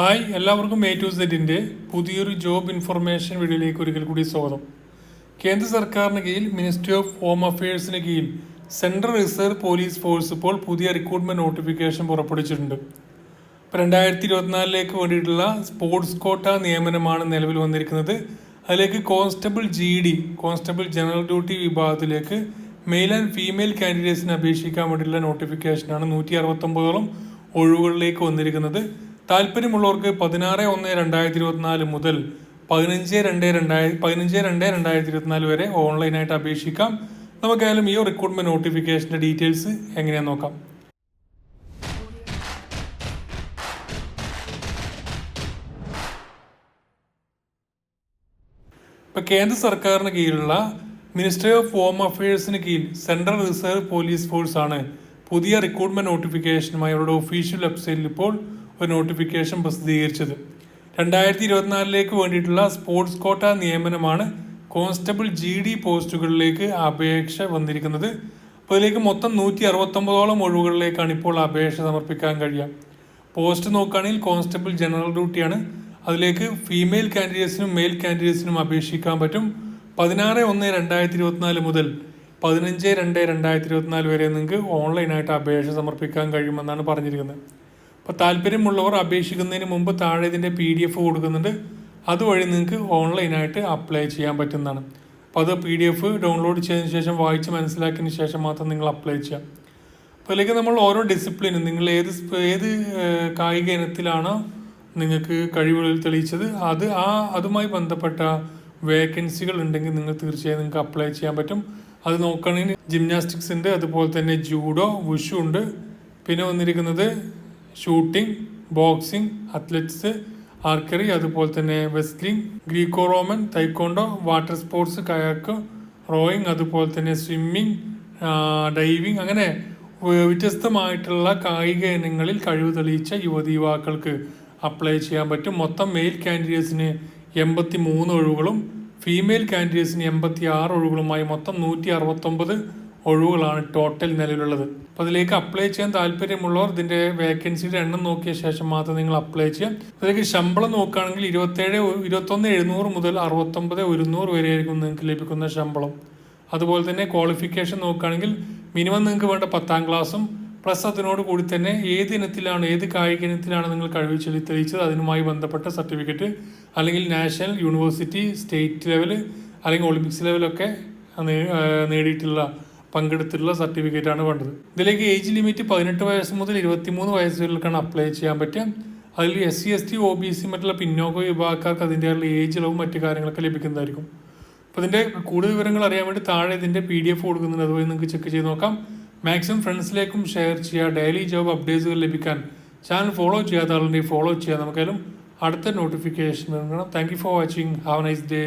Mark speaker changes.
Speaker 1: Hi എല്ലാവർക്കും A to സെറ്റിന്റെ പുതിയൊരു ജോബ് ഇൻഫർമേഷൻ വീഡിയോയിലേക്ക് ഒരിക്കൽ കൂടി സ്വാഗതം. കേന്ദ്ര സർക്കാരിന് കീഴിൽ മിനിസ്ട്രി ഓഫ് ഹോം അഫയേഴ്സിന് കീഴിൽ സെൻട്രൽ റിസർവ് പോലീസ് ഫോഴ്സ് ഇപ്പോൾ പുതിയ റിക്രൂട്ട്മെന്റ് നോട്ടിഫിക്കേഷൻ പുറപ്പെടുവിച്ചിട്ടുണ്ട്. രണ്ടായിരത്തി ഇരുപത്തിനാലിലേക്ക് വേണ്ടിയിട്ടുള്ള സ്പോർട്സ് കോട്ട നിയമനമാണ് നിലവിൽ വന്നിരിക്കുന്നത്. അതിലേക്ക് constable G D constable general duty വിഭാഗത്തിലേക്ക് മെയിൽ ആൻഡ് ഫീമെയിൽ കാൻഡിഡേറ്റ്സിന് അപേക്ഷിക്കാൻ വേണ്ടിയിട്ടുള്ള നോട്ടിഫിക്കേഷനാണ് നൂറ്റി അറുപത്തൊമ്പതോളം ഒഴിവുകളിലേക്ക് വന്നിരിക്കുന്നത്. താല്പര്യമുള്ളവർക്ക് പതിനാറ് ഒന്ന് രണ്ടായിരത്തി ഇരുപത്തിനാല് മുതൽ പതിനഞ്ച് രണ്ട് രണ്ടായിരത്തി പതിനഞ്ച് രണ്ട് രണ്ടായിരത്തി ഇരുപത്തിനാല് വരെ ഓൺലൈനായിട്ട് അപേക്ഷിക്കാം. നമുക്കായാലും ഈ റിക്രൂട്ട്മെന്റ് നോട്ടിഫിക്കേഷന്റെ ഡീറ്റെയിൽസ് എങ്ങനെയാണെന്ന് നോക്കാം. ഇപ്പൊ കേന്ദ്ര സർക്കാരിന് കീഴിലുള്ള മിനിസ്ട്രി ഓഫ് ഹോം അഫയേഴ്സിന് കീഴിൽ സെൻട്രൽ റിസർവ് പോലീസ് ഫോഴ്സ് ആണ് പുതിയ റിക്രൂട്ട്മെന്റ് നോട്ടിഫിക്കേഷനുമായി അവരുടെ ഒഫീഷ്യൽ വെബ്സൈറ്റിൽ ഇപ്പോൾ ഒരു നോട്ടിഫിക്കേഷൻ പ്രസിദ്ധീകരിച്ചത്. രണ്ടായിരത്തി ഇരുപത്തിനാലിലേക്ക് വേണ്ടിയിട്ടുള്ള സ്പോർട്സ് കോട്ട നിയമനമാണ് കോൺസ്റ്റബിൾ ജി ഡി പോസ്റ്റുകളിലേക്ക് അപേക്ഷ വന്നിരിക്കുന്നത്. അപ്പോൾ ഇതിലേക്ക് മൊത്തം നൂറ്റി അറുപത്തൊമ്പതോളം ഒഴിവുകളിലേക്കാണ് ഇപ്പോൾ അപേക്ഷ സമർപ്പിക്കാൻ കഴിയുക. പോസ്റ്റ് നോക്കുകയാണെങ്കിൽ കോൺസ്റ്റബിൾ ജനറൽ ഡ്യൂട്ടിയാണ് അതിലേക്ക് ഫീമെയിൽ കാൻഡിഡേറ്റ്സിനും മെയിൽ കാൻഡിഡേറ്റ്സിനും അപേക്ഷിക്കാൻ പറ്റും. പതിനാറ് ഒന്ന് രണ്ടായിരത്തി ഇരുപത്തിനാല് മുതൽ പതിനഞ്ച് രണ്ട് രണ്ടായിരത്തി ഇരുപത്തിനാല് വരെ നിങ്ങൾക്ക് ഓൺലൈനായിട്ട് അപേക്ഷ സമർപ്പിക്കാൻ കഴിയുമെന്നാണ് പറഞ്ഞിരിക്കുന്നത്. അപ്പോൾ താല്പര്യമുള്ളവർ അപേക്ഷിക്കുന്നതിന് മുമ്പ് താഴെ ഇതിന്റെ പി ഡി എഫ് കൊടുക്കുന്നുണ്ട്. അതുവഴി നിങ്ങൾക്ക് ഓൺലൈനായിട്ട് അപ്ലൈ ചെയ്യാൻ പറ്റുന്നതാണ്. അപ്പോൾ അത് പി ഡി എഫ് ഡൗൺലോഡ് ചെയ്തതിന് ശേഷം വായിച്ച് മനസ്സിലാക്കിയതിന് ശേഷം മാത്രം നിങ്ങൾ അപ്ലൈ ചെയ്യാം അപ്പോൾ അല്ലെങ്കിൽ നമ്മൾ ഓരോ ഡിസിപ്ലിനും നിങ്ങൾ ഏത് ഏത് കായിക ഇനത്തിലാണോ നിങ്ങൾക്ക് കഴിവുകൾ തെളിയിച്ചത് അത് ആ അതുമായി ബന്ധപ്പെട്ട വേക്കൻസികൾ ഉണ്ടെങ്കിൽ നിങ്ങൾ തീർച്ചയായും നിങ്ങൾക്ക് അപ്ലൈ ചെയ്യാൻ പറ്റും. അത് നോക്കുകയാണെങ്കിൽ ജിംനാസ്റ്റിക്സ് ഉണ്ട് അതുപോലെ തന്നെ ജൂഡോ വുഷു ഉണ്ട്. പിന്നെ വന്നിരിക്കുന്നത് ഷൂട്ടിംഗ് ബോക്സിംഗ് അത്ലറ്റിക്സ് ആർക്കറി അതുപോലെ തന്നെ wrestling Greco Roman taekwondo water sports kayak rowing അതുപോലെ തന്നെ സ്വിമ്മിങ് ഡൈവിങ് അങ്ങനെ വ്യത്യസ്തമായിട്ടുള്ള കായിക ഇനങ്ങളിൽ കഴിവ് തെളിയിച്ച യുവതി യുവാക്കൾക്ക് അപ്ലൈ ചെയ്യാൻ പറ്റും. മൊത്തം മെയിൽ കാൻഡിഡേറ്റ്സിന് എൺപത്തി മൂന്ന് ഒഴിവുകളും ഫീമെയിൽ കാൻഡിഡേറ്റ്സിന് എൺപത്തി ആറ് ഒഴിവുകളുമായി മൊത്തം നൂറ്റി അറുപത്തൊമ്പത് ഒഴിവുകളാണ് ടോട്ടൽ നിലവിലുള്ളത്. അപ്പോൾ അതിലേക്ക് അപ്ലൈ ചെയ്യാൻ താല്പര്യമുള്ളവർ ഇതിന്റെ വേക്കൻസിയുടെ എണ്ണം നോക്കിയ ശേഷം മാത്രം നിങ്ങൾ അപ്ലൈ ചെയ്യാം. അതിലേക്ക് ശമ്പളം നോക്കുകയാണെങ്കിൽ ഇരുപത്തേഴ് ഇരുപത്തൊന്ന് എഴുന്നൂറ് മുതൽ അറുപത്തൊമ്പത് ഒരുന്നൂറ് വരെയായിരിക്കും നിങ്ങൾക്ക് ലഭിക്കുന്ന ശമ്പളം. അതുപോലെ തന്നെ ക്വാളിഫിക്കേഷൻ നോക്കുകയാണെങ്കിൽ മിനിമം നിങ്ങൾക്ക് വേണ്ട പത്താം ക്ലാസ്സും പ്ലസ് അതിനോട് കൂടി തന്നെ ഏത് ഇനത്തിലാണ് ഏത് കായിക ഇനത്തിലാണ് നിങ്ങൾ കഴിവ് ചെളി തെളിയിച്ചത് അതിനുമായി ബന്ധപ്പെട്ട സർട്ടിഫിക്കറ്റ് അല്ലെങ്കിൽ നാഷണൽ യൂണിവേഴ്സിറ്റി സ്റ്റേറ്റ് ലെവൽ അല്ലെങ്കിൽ ഒളിമ്പിക്സ് ലെവലൊക്കെ നേടിയിട്ടുള്ള പങ്കെടുത്തിട്ടുള്ള സർട്ടിഫിക്കറ്റ് ആണ് വേണ്ടത്. ഇതിലേക്ക് ഏജ് ലിമിറ്റ് പതിനെട്ട് വയസ്സ് മുതൽ ഇരുപത്തിമൂന്ന് വയസ്സ് വരെയൊക്കെയാണ് അപ്ലൈ ചെയ്യാൻ പറ്റുക. അതിൽ S C S T O B C മറ്റുള്ള പിന്നോക്ക വിഭാഗക്കാർക്ക് അതിന്റെ ഏജ് ഇളവും മറ്റു കാര്യങ്ങളൊക്കെ ലഭിക്കുന്നതായിരിക്കും. അപ്പോൾ ഇതിന്റെ കൂടുതൽ വിവരങ്ങൾ അറിയാൻ വേണ്ടി താഴെ ഇതിന്റെ പി ഡി എഫ് കൊടുക്കുന്നുണ്ട് അതുവഴി നിങ്ങൾക്ക് ചെക്ക് ചെയ്ത് നോക്കാം. മാക്സിമം ഫ്രണ്ട്സിലേക്കും ഷെയർ ചെയ്യുക. ഡെയിലി ജോബ് അപ്ഡേറ്റ്സുകൾ ലഭിക്കാൻ ചാനൽ ഫോളോ ചെയ്യാത്ത ആളുണ്ടെങ്കിൽ ഫോളോ ചെയ്യുക നമുക്കായാലും അടുത്ത notification thank you for watching have nice day